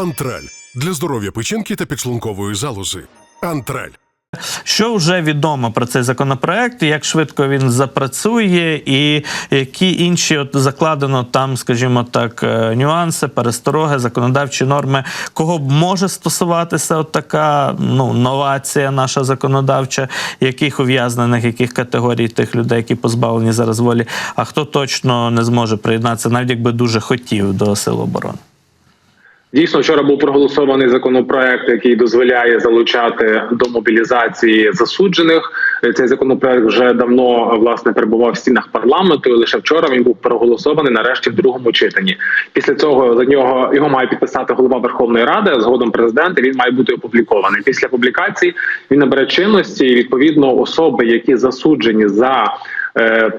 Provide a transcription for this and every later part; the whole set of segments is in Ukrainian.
Антраль для здоров'я печінки та підшлункової залози. Антраль. Що вже відомо про цей законопроект, як швидко він запрацює, і які інші от закладено там, скажімо так, е, нюанси, перестороги, законодавчі норми, кого б може стосуватися от така ну новація наша законодавча, яких ув'язнених, яких категорій тих людей, які позбавлені зараз волі, а хто точно не зможе приєднатися, навіть якби дуже хотів до сил оборони. Дійсно, вчора був проголосований законопроект, який дозволяє залучати до мобілізації засуджених. Цей законопроект вже давно власне перебував в стінах парламенту. і Лише вчора він був проголосований нарешті в другому читанні. Після цього за нього його має підписати голова Верховної Ради. а Згодом президент і він має бути опублікований. Після публікації він набере чинності. і, Відповідно, особи, які засуджені за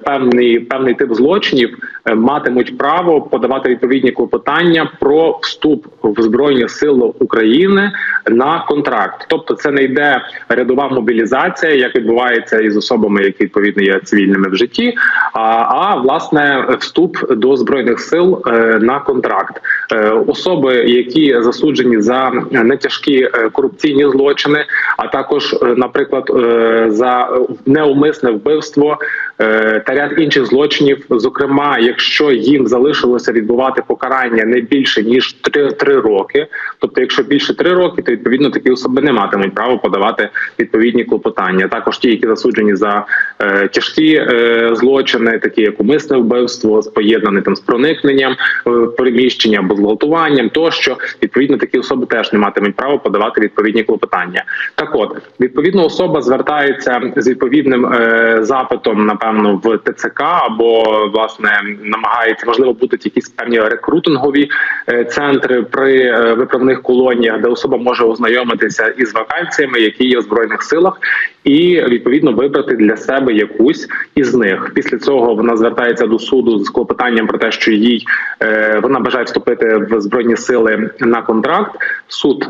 певний певний тип злочинів, е, матимуть право подавати відповідні клопотання про вступ в збройні сили України на контракт. Тобто, це не йде рядова мобілізація, як відбувається із особами, які відповідно є цивільними в житті, а, а власне вступ до збройних сил е, на контракт. Е, особи, які засуджені за нетяжкі е, корупційні злочини, а також, е, наприклад, е, за неумисне вбивство е, та ряд інших злочинів, зокрема, якщо їм залишилося відбувати покарання не більше ніж 3, 3 роки, тобто, якщо більше 3 роки, то відповідно такі особи не матимуть права подавати відповідні клопотання. Також ті, які засуджені за е, тяжкі е, злочини, такі як умисне вбивство, поєднане там з проникненням е, приміщення або зґвалтуванням, тощо відповідно такі особи теж не матимуть права подавати відповідні клопотання. Так, от відповідно, особа звертається з відповідним е, запитом, напевно, в ТЦК або власне намагається можливо будуть якісь певні рекрутингові е, центри при е, виправних колоніях, де особа може ознайомитися із вакансіями, які є в збройних силах, і відповідно вибрати для себе якусь із них. Після цього вона звертається до суду з клопотанням про те, що їй е, вона бажає вступити в збройні сили на контракт. Суд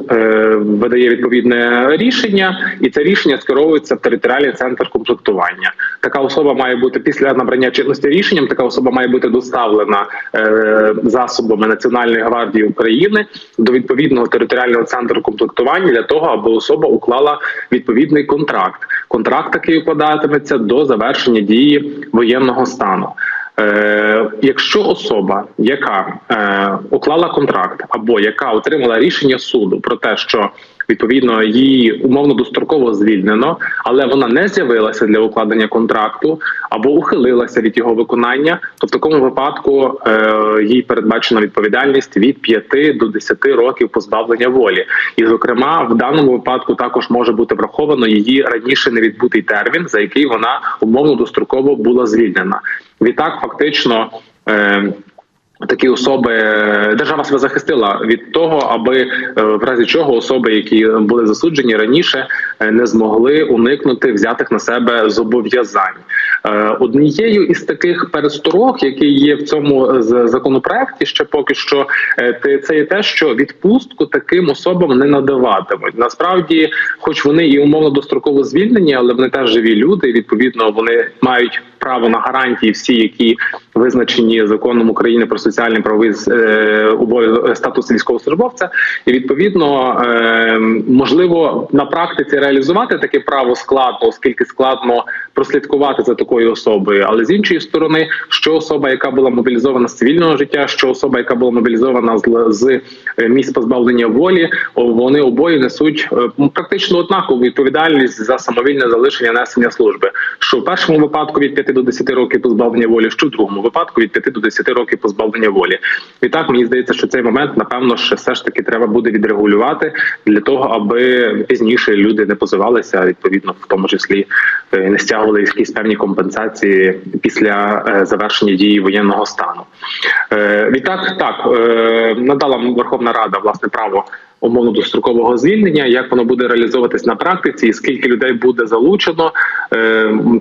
видає відповідне рішення, і це рішення скеровується в територіальний центр комплектування. Така особа має бути після набрання чинності рішенням. Така особа має бути доставлена е, засобами Національної гвардії України до відповідного територіального центру комплектування для того, аби особа уклала відповідний контракт. Контракт такий укладатиметься до завершення дії воєнного стану. Е, якщо особа, яка е, уклала контракт, або яка отримала рішення суду про те, що відповідно її умовно достроково звільнено, але вона не з'явилася для укладення контракту або ухилилася від його виконання, то в такому випадку е, їй передбачена відповідальність від 5 до 10 років позбавлення волі. І, зокрема, в даному випадку також може бути враховано її раніше невідбутий термін, за який вона умовно достроково була звільнена. Відтак, фактично. Е, Такі особи держава себе захистила від того, аби е, в разі чого особи, які були засуджені раніше, е, не змогли уникнути взятих на себе зобов'язань. Е, Однією із таких пересторог, які є в цьому з- законопроекті, ще поки що е, це є те, що відпустку таким особам не надаватимуть. Насправді, хоч вони і умовно достроково звільнені, але вони теж живі люди. Відповідно, вони мають право на гарантії, всі, які визначені законом України про соціальний правовий е, статус військовослужбовця, і відповідно е, можливо на практиці реалізувати таке право складно, оскільки складно прослідкувати за такою особою. Але з іншої сторони, що особа, яка була мобілізована з цивільного життя, що особа, яка була мобілізована з, з е, місць позбавлення волі, вони обоє несуть е, практично однакову відповідальність за самовільне залишення несення служби. Що в першому випадку від 5 до 10 років позбавлення волі, що в другому випадку від 5 до 10 років позбавлення волі. І так мені здається, що цей момент напевно ще все ж таки треба буде відрегулювати для того, аби пізніше люди не позивалися відповідно, в тому числі е, не стягували якісь певні компенсації після е, завершення дії воєнного стану. Е, Відтак, так надала Верховна Рада власне право умовно дострокового звільнення. Як воно буде реалізовуватись на практиці, і скільки людей буде залучено,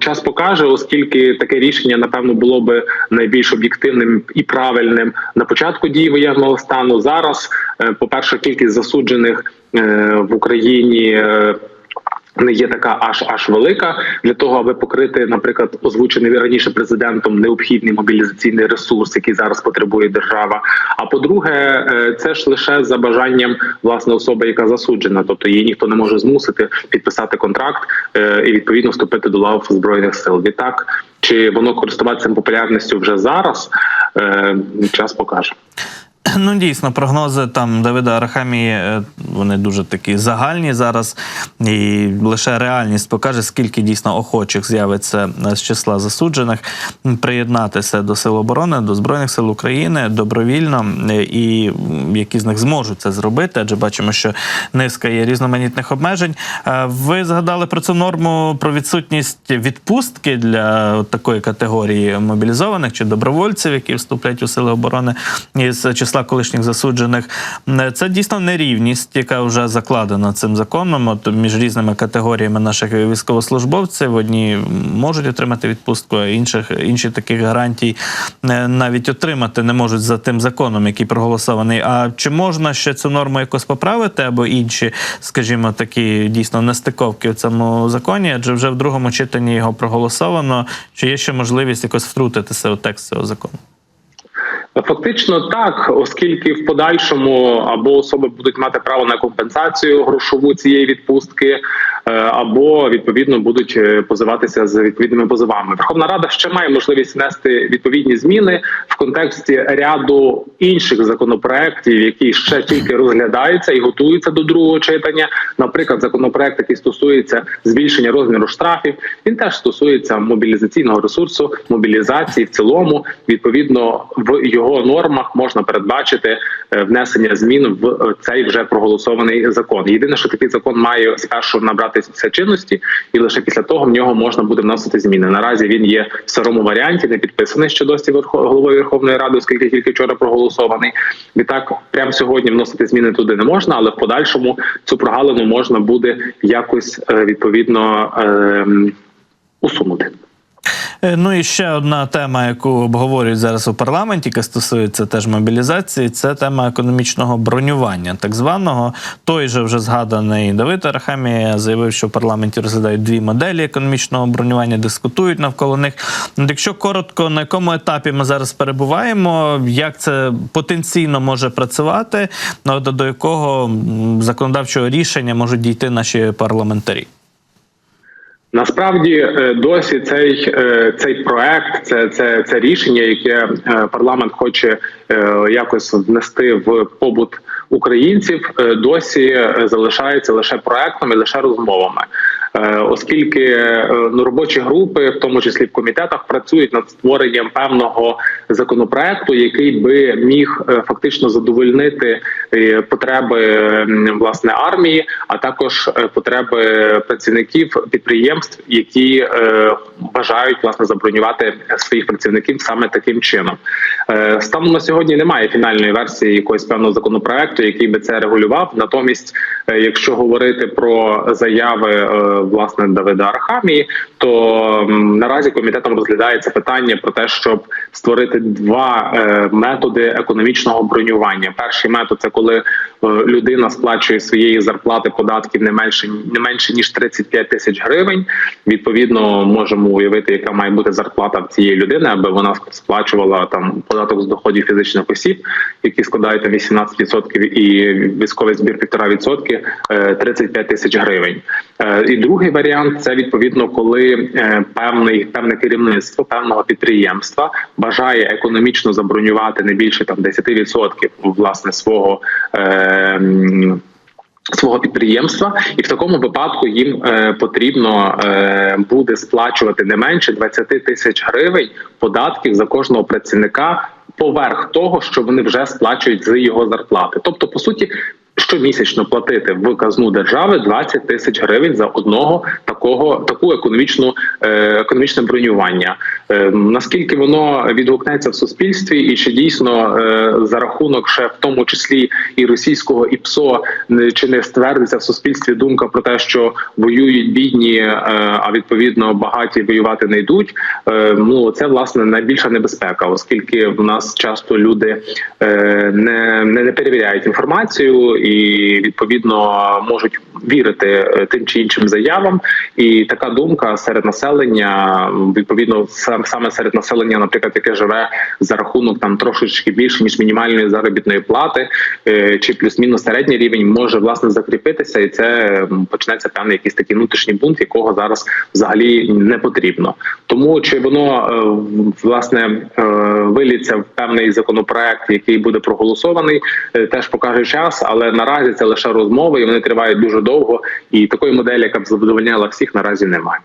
час покаже, оскільки таке рішення напевно було би найбільш об'єктивним і правильним на початку дії воєнного стану. Зараз, по перше, кількість засуджених в Україні. Не є така аж аж велика для того, аби покрити, наприклад, озвучений раніше президентом необхідний мобілізаційний ресурс, який зараз потребує держава. А по-друге, е, це ж лише за бажанням власне особи, яка засуджена, тобто її ніхто не може змусити підписати контракт е, і відповідно вступити до лав збройних сил. Відтак чи воно користуватися популярністю вже зараз? Е, Час покаже. Ну, дійсно, прогнози там Давида Арахамії е, вони дуже такі загальні зараз, і лише реальність покаже, скільки дійсно охочих з'явиться е, з числа засуджених. Приєднатися до сил оборони, до збройних сил України добровільно, е, і які з них зможуть це зробити, адже бачимо, що низка є різноманітних обмежень. Ви згадали про цю норму про відсутність відпустки для такої категорії мобілізованих чи добровольців, які вступлять у сили оборони із числа колишніх засуджених. Е, Це дійсно нерівність, яка вже закладена цим законом. От між різними категоріями наших військовослужбовців одні можуть отримати відпустку, а інших інші таких гарантій е, навіть отримати не можуть за тим законом, який проголосований. А чи можна ще цю норму якось поправити, або інші, скажімо, такі дійсно нестиковки в цьому законі? Адже вже в другому читанні його проголосовано. Чи є ще можливість якось втрутитися у текст цього закону? Фактично так, оскільки в подальшому або особи будуть мати право на компенсацію грошову цієї відпустки, або відповідно будуть е, позиватися з відповідними позовами. Верховна Рада ще має можливість внести відповідні зміни в контексті ряду інших законопроєктів, які ще тільки розглядаються і готуються до другого читання. Наприклад, законопроект, який стосується збільшення розміру штрафів, він теж стосується мобілізаційного ресурсу, мобілізації в цілому. Відповідно, в його нормах можна передбачити е, внесення змін в е, цей вже проголосований закон. Єдине, що такий закон має спершу набратися чинності, і лише після того в нього можна буде вносити зміни. Наразі він є в сирому варіанті, не підписаний ще досі головою Верховної Ради, оскільки тільки вчора проголосований. Відтак, прямо сьогодні вносити зміни туди не можна, але в подальшому цю прогалину можна буде якось е, відповідно ем, усунути. Е, Ну і ще одна тема, яку обговорюють зараз у парламенті, яка стосується теж мобілізації, це тема економічного бронювання, так званого. Той же вже згаданий Давид Арахамія заявив, що в парламенті розглядають дві моделі економічного бронювання, дискутують навколо них. Якщо коротко, на якому етапі ми зараз перебуваємо, як це потенційно може працювати, до якого законодавчого рішення можуть дійти наші парламентарі? Насправді е, досі цей е, цей проект, це це, це рішення, яке е, парламент хоче якось внести в побут українців, досі залишається лише проектом і лише розмовами. Оскільки ну, робочі групи, в тому числі в комітетах, працюють над створенням певного законопроекту, який би міг фактично задовольнити потреби власне армії, а також потреби працівників підприємств, які е, бажають власне забронювати своїх працівників саме таким чином. Е, станом на сьогодні немає фінальної версії якогось певного законопроекту, який би це регулював. Натомість, е, якщо говорити про заяви е, власне Давида Архамії, то наразі комітетом розглядається питання про те, щоб створити два е, методи економічного бронювання. Перший метод це коли е, людина сплачує своєї зарплати податків не менше не менше ніж 35 тисяч гривень. Відповідно, можемо уявити, яка має бути зарплата в цієї людини, аби вона сплачувала там податок з доходів фізичних осіб, які складають там 18% і військовий збір 1,5% е, 35 тисяч гривень. Е, І другий варіант це відповідно, коли е, певний певне керівництво певного підприємства бажає економічно забронювати не більше там 10% власне свого. Е, Свого підприємства, і в такому випадку їм е, потрібно е, буде сплачувати не менше 20 тисяч гривень податків за кожного працівника поверх того, що вони вже сплачують з його зарплати. Тобто, по суті, щомісячно платити в казну держави 20 тисяч гривень за одного такого таку економічну е, економічне бронювання. Е, наскільки воно відгукнеться в суспільстві, і чи дійсно е, за рахунок ще в тому числі і російського ІПСО не- чи не ствердиться в суспільстві думка про те, що воюють бідні, а відповідно багаті воювати не йдуть. Ну це власне найбільша небезпека, оскільки в нас часто люди не, не, перевіряють інформацію і відповідно можуть вірити е, тим чи іншим заявам, і така думка серед населення відповідно сам- саме серед населення, наприклад, яке живе за рахунок там трошечки більше ніж мінімальної заробітної плати, е, чи плюс-мінус середній рівень може власне закріпитися, і це почнеться певний якийсь такий внутрішній бунт, якого зараз взагалі не потрібно. Тому чи воно е, власне е, виліться в певний законопроект, який буде проголосований, е, теж покаже час, але наразі це лише розмови, і вони тривають дуже довго. І такої моделі, яка б задовольняла всіх, наразі немає.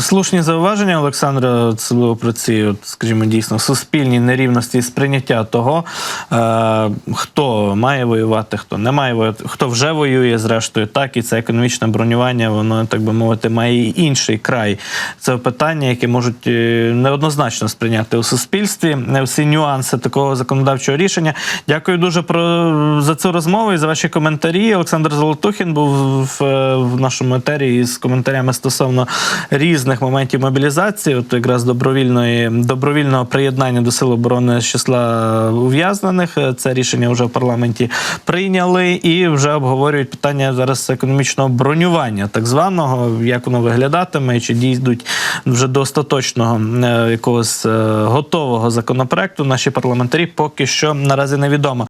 Слушні зауваження Олександра, особливо про ці, от, скажімо, дійсно суспільні нерівності сприйняття того, е, хто має воювати, хто не має воювати, хто вже воює, зрештою, так і це економічне бронювання, воно так би мовити, має і інший край. Це питання, яке можуть е, неоднозначно сприйняти у суспільстві. Всі нюанси такого законодавчого рішення. Дякую дуже про за цю розмову і за ваші коментарі. Олександр Золотухін був в, в нашому етері із коментарями стосовно різних моментів мобілізації, от якраз добровільної добровільного приєднання до сил оборони з числа ув'язнених. Е, Це рішення вже в парламенті прийняли і вже обговорюють питання зараз економічного бронювання, так званого, як воно виглядатиме, чи дійдуть вже до остаточного е, якогось е, готового законопроекту. Наші парламентарі поки що наразі невідомо.